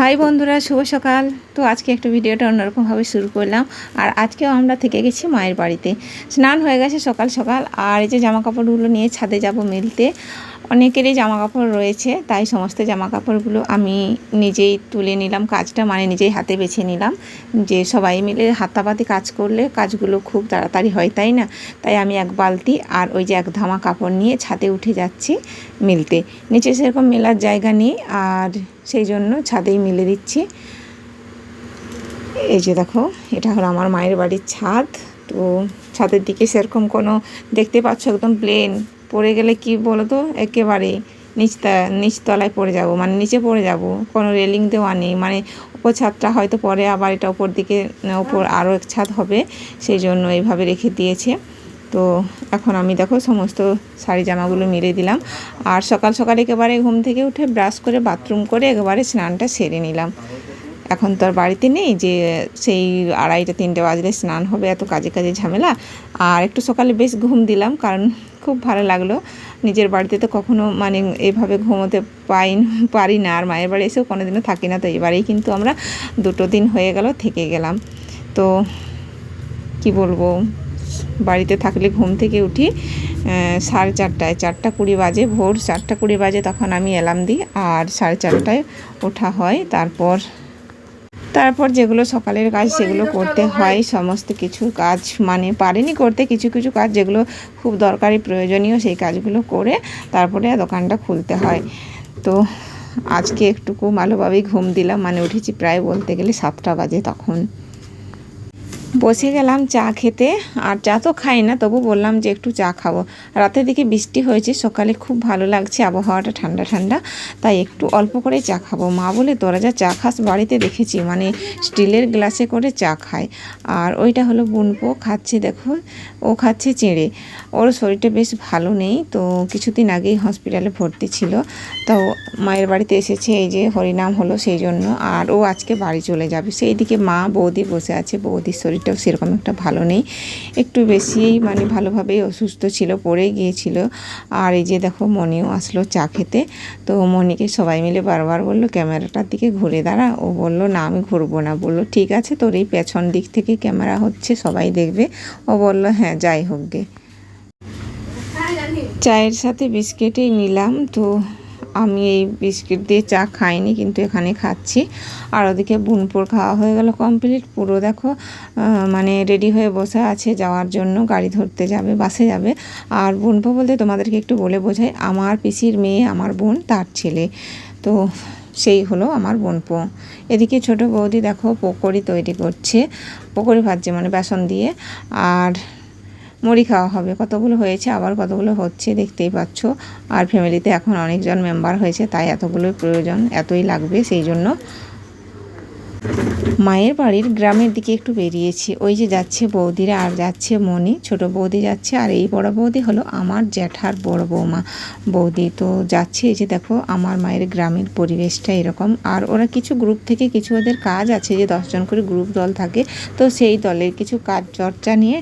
High বন্ধুরা, শুভ সকাল। তো আজকে একটু ভিডিওটা অন্যরকমভাবে শুরু করলাম। আর আজকেও আমরা থেকে গেছি মায়ের বাড়িতে। স্নান হয়ে গেছে সকাল সকাল। আর এই যে জামা কাপড়গুলো নিয়ে ছাদে যাব মিলতে। অনেকেরই জামা কাপড় রয়েছে, তাই সমস্ত জামা কাপড়গুলো আমি নিজেই তুলে নিলাম, কাজটা মানে নিজেই হাতে বেছে নিলাম। যে সবাই মিলে হাতাপাতি কাজ করলে কাজগুলো খুব তাড়াতাড়ি হয়, তাই না? তাই আমি এক বালতি আর ওই যে এক ধামা কাপড় নিয়ে ছাদে উঠে যাচ্ছি মিলতে। নিচে সেরকম মেলার জায়গা নেই আর সেই জন্য ছাদেই মিলে দিচ্ছি। এই যে দেখো, এটা হলো আমার মায়ের বাড়ির ছাদ। তো ছাদের দিকে সেরকম কোনো, দেখতে পাচ্ছ একদম প্লেন পড়ে গেলে কি বলো তো একেবারে নিচতা নিচতলায় পড়ে যাব মানে নিচে পড়ে যাব। কোনো রেলিং দেওয়া নেই মানে উপর ছাদটা হয়তো পরে আবার এটা উপর দিকে উপর আরও এক ছাদ হবে সেই জন্য এইভাবে রেখে দিয়েছে। তো এখন আমি দেখো সমস্ত শাড়ি জামাগুলো মেরে দিলাম। আর সকাল সকাল একেবারে ঘুম থেকে উঠে ব্রাশ করে বাথরুম করে একেবারে স্নানটা সেরে নিলাম। এখন তো আর বাড়িতে নেই যে সেই আড়াইটা, তিনটে বাজলে স্নান হবে, এত কাজে কাজে ঝামেলা। আর একটু সকালে বেশ ঘুম দিলাম, কারণ খুব ভালো লাগল। নিজের বাড়িতে তো কখনো মানে এভাবে ঘুমোতে পাই, পারি না, আর মায়ের বাড়ি এসেও কোনো দিনও থাকি না, তো এবারেই কিন্তু আমরা দুটো দিন হয়ে গেল থেকে গেলাম। তো কি বলব, বাড়িতে থাকলে ঘুম থেকে উঠি সাড়ে চারটায়, চারটা কুড়ি বাজে, ভোর চারটা কুড়ি বাজে তখন আমি অ্যালার্ম দিই, আর সাড়ে চারটায় ওঠা হয়, তারপর তারপর যেগুলো সকালের কাজ সেগুলো করতে হয়, সমস্ত কিছু কাজ মানে পারেনি করতে, কিছু কিছু কাজ যেগুলো খুব দরকারি, প্রয়োজনীয় সেই কাজগুলো করে তারপরে দোকানটা খুলতে হয়। তো আজকে একটুকু ভালোভাবেই ঘুম দিলাম মানে উঠেছি প্রায় বলতে গেলে সাতটা বাজে তখন। বসে গেলাম চা খেতে, আর চা তো খাই না, তবু বললাম যে একটু চা খাব। রাতের দিকে বৃষ্টি হয়েছে, সকালে খুব ভালো লাগছে, আবহাওয়াটা ঠান্ডা ঠান্ডা, তাই একটু অল্প করে চা খাব। মা বলে তোরা যা চা খাস, বাড়িতে দেখেছি মানে স্টিলের গ্লাসে করে চা খায়। আর ওইটা হলো বুনপো, খাচ্ছে দেখো, ও খাচ্ছে চেড়ে। ওর শরীরটা বেশ ভালো নেই, তো কিছুদিন আগেই হসপিটালে ভর্তি ছিল। তো মায়ের বাড়িতে এসেছে, এই যে হরিনাম হলো সেই জন্য, আর ও আজকে বাড়ি চলে যাবে। সেই দিকে মা বৌদি বসে আছে, বৌদির শরীরটাও সেরকম একটা ভালো নেই। একটু বেশিই মানে ভালোভাবেই অসুস্থ ছিল, পড়ে গিয়েছিল। আর এই যে দেখো মনিও আসলো চা খেতে। তো মনিকে সবাই মিলে বারবার বলল, ক্যামেরাটার দিকে ঘুরে দাঁড়া। ও বলল, না, আমি ঘুরবো না। বলল, ঠিক আছে, তোর এই পেছন দিক থেকে ক্যামেরা হচ্ছে, সবাই দেখবে। ও বলল হ্যাঁ যাই হোক গে। চায়ের সাথে বিস্কিটই নিলাম। তো আমি এই বিস্কিট দিয়ে চা খাইনি, কিন্তু এখানে খাচ্ছি। আর ওদিকে বুনপুর খাওয়া হয়ে গেল কমপ্লিট। পুরো দেখো মানে রেডি হয়ে বসে আছে, যাওয়ার জন্য গাড়ি ধরতে যাবে, বাসে যাবে। আর বুনপো বলতে তোমাদেরকে একটু বলে বোঝাই, আমার পিসির মেয়ে, আমার বোন, তার ছেলে। তো সেই হলো আমার বোনপো। এদিকে ছোট বৌদি দেখো, পকোড়ি তৈরি করছে, পকোড়ি ভাজছে মানে বেসন দিয়ে। আর মুড়ি খাওয়া হবে। কতগুলো হয়েছে? আবার কতগুলো হচ্ছে দেখতেই পাচ্ছ। আর ফ্যামিলিতে এখন অনেকজন মেম্বার হয়েছে, তাই এতগুলোই প্রয়োজন, এতই লাগবে, সেই জন্য মায়ের বাড়ির গ্রামের দিকে একটু বেরিয়েছি। ওই যে যাচ্ছে বৌদিরা আর যাচ্ছে মনি ছোট বৌদি যাচ্ছে আর এই বড় বৌদি হলো আমার জ্যাঠার বড় বৌমা। বৌদি তো যাচ্ছে, এই যে দেখো, আমার মায়ের গ্রামের পরিবেশটা এরকম। আর ওরা কিছু গ্রুপ থেকে কিছু ওদের কাজ আছে, যে দশজন করে গ্রুপ দল থাকে। তো সেই দলের কিছু কাজ চর্চা নিয়ে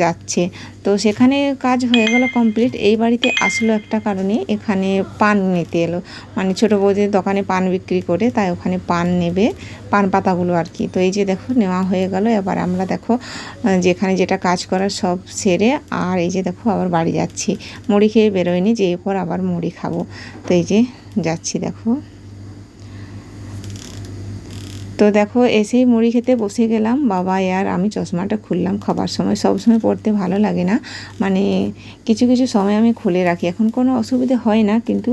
যাচ্ছে। তো সেখানে কাজ হয়ে গেল কমপ্লিট এই বাড়িতে আসলো একটা কারণে এখানে পান নিতে এলো। মানে ছোটো বৌদির দোকানে পান বিক্রি করে তাই ওখানে পান নেবে, পান পাতাগুলো আর কি। তো এই যে দেখো, নেওয়া হয়ে গেল। এবার আমরা দেখো যেখানে যেটা কাজ করার সব সেরে আর এই যে দেখো, আবার বাড়ি যাচ্ছি। মুড়ি খেয়ে বেরোয়নি যে এরপর আবার মুড়ি খাব। তো এই যে যাচ্ছি দেখো। তো দেখো, এসেই মুড়ি খেতে বসে গেলাম। বাবা আর আমি চশমাটা খুললাম খাবার সময়। সব সময় পড়তে ভালো লাগে না। মানে কিছু কিছু সময় আমি খুলে রাখি। এখন কোনো অসুবিধে হয় না, কিন্তু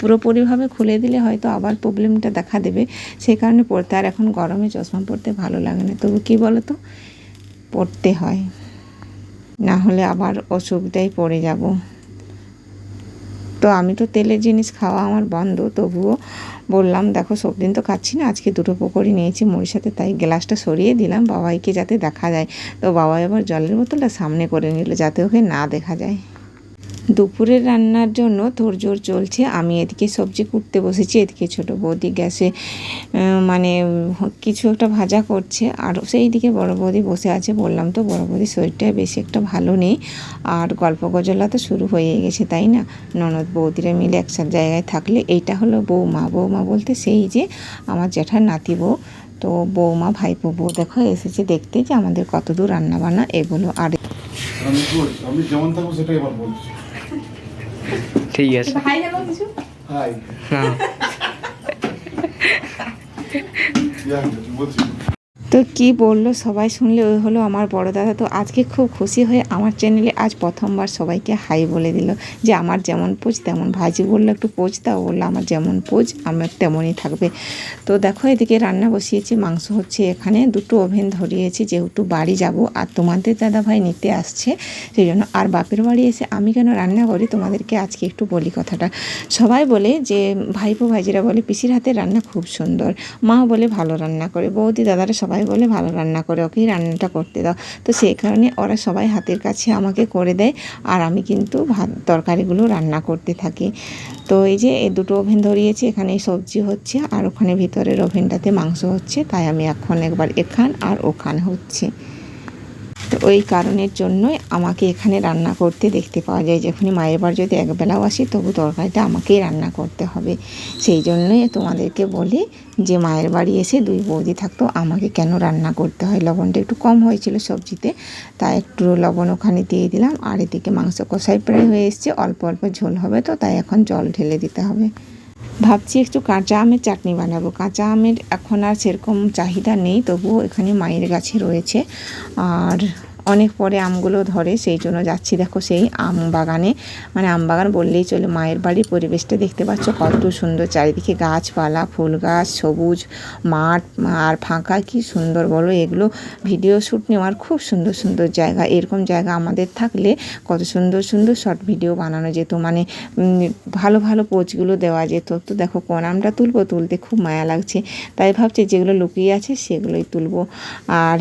পুরোপুরিভাবে খুলে দিলে হয়তো আবার প্রবলেমটা দেখা দেবে। সেই কারণে পড়তে, আর এখন গরমে চশমা পড়তে ভালো লাগে না। তবু কী বলো তো পড়তে হয়। না হলে আবার অসুবিধায় পড়ে যাব। তো আমি তো তেলের জিনিস খাওয়া আমার বন্ধ, তবুও বললাম, দেখো সব দিন তো খাচ্ছি না, আজকে দুটো পকোড়ি নিয়েছি, মুড়ির সাথে তাই গ্লাসটা সরিয়ে দিলাম, বাবাইকে যাতে দেখা যায়। তো বাবাই আবার জলের বোতলটা সামনে করে নিল, যাতে ওকে না দেখা যায়। দুপুরের রান্নার জন্য তোড়জোড় চলছে। আমি এদিকে সবজি কুটতে বসেছি, এদিকে ছোট বৌদি গ্যাসে মানে কিছু একটা ভাজা করছে। আর সেই দিকে বড় বৌদি বসে আছে, বললাম তো বড় বৌদির শরীরটা বেশি একটা ভালো নেই। আর গল্প গজলা তো শুরু হয়ে গেছে, তাই না? ননদ বৌদিরা মিলে একসাথে জায়গায় থাকলে এইটা হলো বৌমা। বৌমা বলতে সেই যে আমার জ্যাঠার নাতি বউ। তো বৌমা, ভাইপো বউ, দেখো, এসেছে দেখতে যে আমাদের কতদূর রান্নাবান্না, এগুলো আর আমি যেমন থাকব সেটাই এবার বলছি। ঠিক আছে হাই হ্যালো কিছু হাই হ্যাঁ বলছি তো কি বলল? সবাই শুনলে ওই হলো আমার বড় দাদা। তো আজকে খুব খুশি হয়ে আমার চ্যানেলে আজ প্রথমবার সবাইকে হাই বলে দিল যে, আমার যেমন পোজ, তেমন ভাজি বলল। একটু পোজ দাও। বলল, আমার যেমন পোজ, আমার তেমনই থাকবে। তো দেখো, এদিকে রান্না বসিয়েছি। মাংস হচ্ছে এখানে। দুটো ওভেন ধরিয়েছি, যেহেতু বাড়ি যাব আর তোমাদের দাদা ভাই নিতে আসছে সেই জন্য আর বাপের বাড়ি এসে আমি কেন রান্না করি? তোমাদেরকে আজকে একটু বলি কথাটা। সবাই বলে যে, ভাইপো ভাইজিরা বলে, পিসির হাতে রান্না খুব সুন্দর। মা বলে, ভালো রান্না করে। বৌদি, দাদারা সবাই বলে ভালো রান্না করে ওকেই রান্নাটা করতে দাও। তো সেই কারণে ওরা সবাই হাতের কাছে আমাকে করে দেয় আর আমি কিন্তু ভাত, তরকারিগুলো রান্না করতে থাকি। তো এই যে এই দুটো ওভেন ধরিয়েছি এখানে সবজি হচ্ছে আর ওখানে ভিতরের ওভেনটাতে মাংস হচ্ছে, তাই আমি এখন একবার এখান আর ওখান হচ্ছে। তো ওই কারণের জন্যই আমাকে এখানে রান্না করতে দেখতে পাওয়া যায়। যখনই মায়ের বাড়ি যদি একবেলাও আসি, তবু তরকারিটা আমাকেই রান্না করতে হবে। সেই জন্যই তোমাদেরকে বলি যে, মায়ের বাড়ি এসে দুই বৌদি থাকতো, আমাকে কেন রান্না করতে হয়? লবণটা একটু কম হয়েছিল সবজিতে, তাই একটু লবণ ওখানে দিয়ে দিলাম। আর এদিকে মাংস কষাই প্রায় হয়ে এসছে, অল্প অল্প ঝোল হবে তো, তাই এখন জল ঢেলে দিতে হবে। ভাবছি একটু কাঁচা আমের চাটনি বানাবো। কাঁচা আমের এখন আর সেরকম চাহিদা নেই, তবুও এখানে মায়ের গাছে রয়েছে। আর অনেক পরে আমগুলো ধরে, সেই জন্য যাচ্ছি। দেখো সেই আম বাগানে। মানে আম বাগান বললেই চলে, মায়ের বাড়ির পরিবেশটা দেখতে পাচ্ছ, কত সুন্দর চারিদিকে গাছপালা, ফুল গাছ, সবুজ মাঠ, আর ফাঁকা কি সুন্দর বলো এগুলো। ভিডিও শ্যুট নেওয়ার খুব সুন্দর সুন্দর জায়গা। এরকম জায়গা আমাদের থাকলে কত সুন্দর সুন্দর শর্ট ভিডিও বানানো যেত। মানে ভালো ভালো পোজগুলো দেওয়া যেত। তো দেখো কোন আমটা তুলবো, তুলতে খুব মায়া লাগছে। তাই ভাবছি যেগুলো লুকিয়ে আছে সেগুলোই তুলবো। আর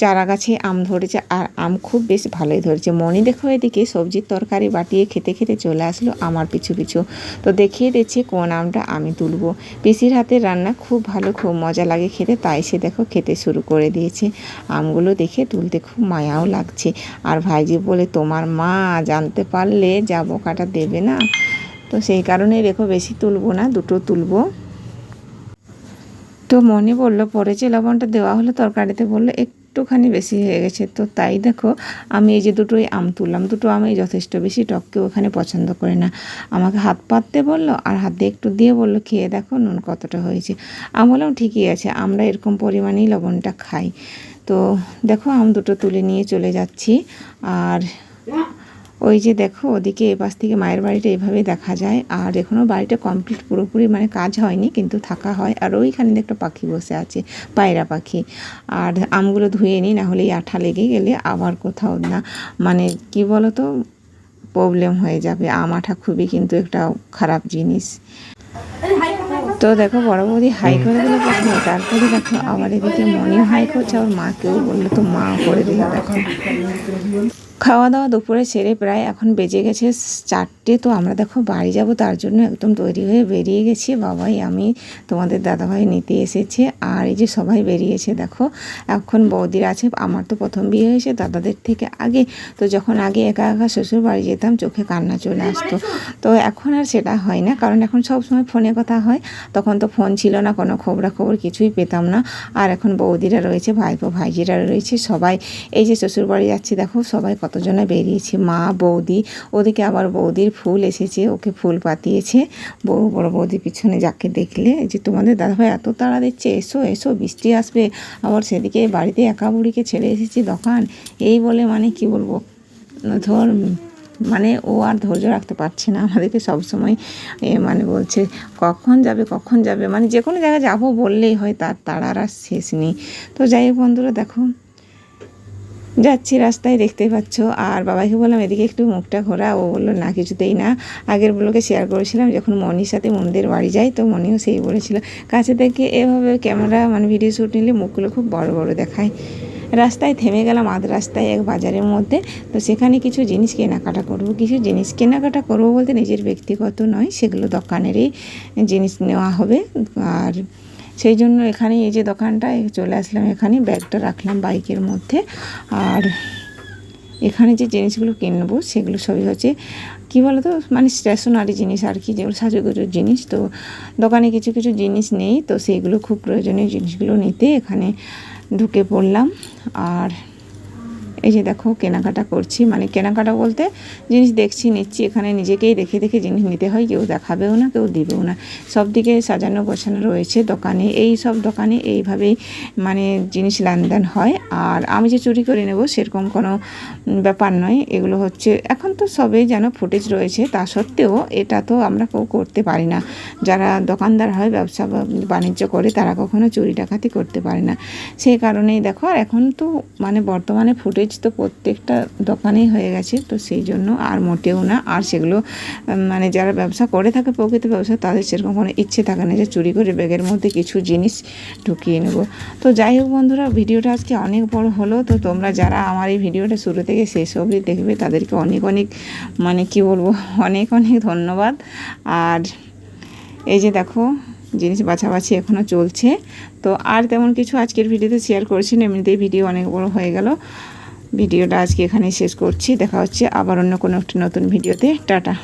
চারা গাছে আম ধরেছে আর আম খুব বেশ ভালোই ধরেছে। মনি দেখো এদিকে সবজির তরকারি বাটিয়ে খেতে খেতে চলে আসলো আমার পিছু পিছু। তো দেখিয়ে দিচ্ছি কোন আমটা আমি তুলবো। পিসির হাতের রান্না খুব ভালো, খুব মজা লাগে খেতে, তাই সে দেখো খেতে শুরু করে দিয়েছে। আমগুলো দেখে তুলতে খুব মায়াও লাগছে। আর ভাইজি বলে, তোমার মা জানতে পারলে যাব কাটা দেবে না। তো সেই কারণে রেখো বেশি তুলবো না, দুটো তুলবো। তো মনে বলল পরে যে লবণটা দেওয়া হলো তরকারিতে, বলল একটুখানি বেশি হয়ে গেছে। তো তাই দেখো, আমি এই যে দুটোই আম তুললাম। দুটো আমি যথেষ্ট বেশি টককে ওখানে পছন্দ করে না। আমাকে হাত পাততে বলল আর হাতে একটু দিয়ে বলল, খেয়ে দেখো নুন কতটা হয়েছে। আমি বললাম, ঠিকই আছে, আমরা এরকম পরিমাণেই লবণটা খাই। তো দেখো, আম দুটো তুলে নিয়ে চলে যাচ্ছি। আর ওই যে দেখো ওদিকে এ পাশ থেকে মায়ের বাড়িটা এভাবে দেখা যায়। আর এখনও বাড়িটা কমপ্লিট পুরোপুরি মানে কাজ হয়নি কিন্তু থাকা হয়। আর ওইখানে একটা পাখি বসে আছে পায়রা পাখি। আর আমগুলো ধুয়ে নিই না হলে এই আঠা লেগে গেলে আবার কোথাও না মানে কি বলো তো প্রবলেম হয়ে যাবে। আম আঠা খুবই কিন্তু একটা খারাপ জিনিস। তো দেখো বড় বৌদি হাই করে দিল প্রথমে তারপরে দেখো আবার এদিকে মনিও হাই করছে আবার মাকেও বলল তো মা করে দিল দেখো। খাওয়া দাওয়া দুপুরে সেরে প্রায় এখন বেজে গেছে চারটে, তো আমরা দেখো বাড়ি যাব, তার জন্য একদম তৈরি হয়ে বেরিয়ে গেছি। বাবাই, আমি, তোমাদের দাদাভাই নিতে এসেছে। আর এই যে সবাই বেরিয়েছে, দেখো, এখন বৌদির আছে, আমার তো প্রথম বিয়ে হয়েছে দাদাদের থেকে আগে। তো যখন আগে একা একা শ্বশুর বাড়ি যেতাম, চোখে কান্না চলে আসতো। তো এখন আর সেটা হয় না, কারণ এখন সব সময় ফোনে কথা হয়। তখন তো ফোন ছিল না, কোনো খবরাখবর কিছুই পেতাম না। আর এখন বৌদিরা রয়েছে, ভাইপো, ভাইজিরা রয়েছে, সবাই এই যে শ্বশুর বাড়ি যাচ্ছি, দেখো, সবাই কতজনে বেরিয়েছে? মা, বৌদি, ওদিকে আবার বৌদির ফুল এসেছে, ওকে ফুল পাতিয়েছে। বউ, বড় বৌদি পিছনে যাকে দেখলে যে তোমাদের দাদাভাই এত তাড়া দিচ্ছে, এসো এসো, বৃষ্টি আসবে। আবার সেদিকে বাড়িতে একা বুড়িকে ছেড়ে এসেছি দোকান। এই বলে মানে কি বলব? ধর মানে ও আর ধৈর্য রাখতে পারছে না। আমাদেরকে সবসময়, এ মানে বলছে, কখন যাবে কখন যাবে? মানে যে কোনো জায়গায় যাব বললেই হয়, তার তাড়ার আর শেষ নেই। তো যাই হোক বন্ধুরা, দেখো যাচ্ছি রাস্তায়, দেখতেই পাচ্ছ। আর বাবাকে বললাম, এদিকে একটু মুখটা ঘোরা। ও বলল, না, কিছুতেই না। আগের ব্লগে শেয়ার করেছিলাম, যখন মনির সাথে মন্দির বাড়ি যাই, তো মনিও সেই বলেছিল, কাছে থেকে এভাবে ক্যামেরা মানে ভিডিও শ্যুট নিলে মুখগুলো খুব বড় বড় দেখায়। রাস্তায় থেমে গেলাম, আধ রাস্তায় এক বাজারের মধ্যে। তো সেখানে কিছু জিনিস কেনাকাটা করব। কিছু জিনিস কেনাকাটা করব বলতে নিজের ব্যক্তিগত নয়, সেগুলো দোকানেরই জিনিস নেওয়া হবে। আর সেই জন্য এখানে এই যে দোকানটা চলে আসলাম এখানে, ব্যাগটা রাখলাম বাইকের মধ্যে। আর এখানে যে জিনিসগুলো কিনবো সেগুলো সবই হচ্ছে, কী বলতো মানে স্টেশনারি জিনিস আর কি, যেগুলো সাজুগুজুর জিনিস। তো দোকানে কিছু কিছু জিনিস নেই, তো সেইগুলো খুব প্রয়োজনীয় জিনিসগুলো নিতে এখানে ঢুকে পড়লাম। আর এই যে দেখো কেনাকাটা করছি। মানে কেনাকাটা বলতে জিনিস দেখছি, নিচ্ছি, এখানে নিজেকেই দেখে দেখে জিনিস নিতে হয়, কেউ দেখাবেও না, কেউ দিবেও না। সব দিকে সাজানো গোছানো রয়েছে দোকানে। এই সব দোকানে এইভাবেই মানে জিনিস লেনদেন হয়। আর আমি যে চুরি করে নেব সেরকম কোনো ব্যাপার নয়। এগুলো হচ্ছে, এখন তো সবেই যেন ফুটেজ রয়েছে, তা সত্ত্বেও এটা তো আমরা কেউ করতে পারি না। যারা দোকানদার হয়, ব্যবসা বাণিজ্য করে, তারা কখনো চুরি ডাকাতি করতে পারে না। সেই কারণেই দেখো, আর এখন তো মানে বর্তমানে ফুটেজ তো প্রত্যেকটা দোকানেই হয়ে গেছে, তো সেই জন্য আর মোটেও না। আর সেগুলো মানে যারা ব্যবসা করে থাকে প্রকৃত ব্যবসা, তাদের সেরকম কোনো ইচ্ছে থাকে না যে চুরি করে ব্যাগের মধ্যে কিছু জিনিস ঢুকিয়ে নেব। তো যাই হোক বন্ধুরা, ভিডিওটা আজকে অনেক বড় হলো। তো তোমরা যারা আমার এই ভিডিওটা শুরু থেকে শেষ অবধি দেখবে, তাদেরকে অনেক অনেক মানে কি বলব, অনেক অনেক ধন্যবাদ। আর এই যে দেখো, জিনিস বাছাবাছি এখনও চলছে। তো আর তেমন কিছু আজকের ভিডিওতে শেয়ার করছি না, এমনিতেই ভিডিও অনেক বড় হয়ে গেল। ভিডিওটা আজকে এখানেই শেষ করছি। দেখা হচ্ছে আবার অন্য কোনো একটা নতুন ভিডিওতে। টাটা।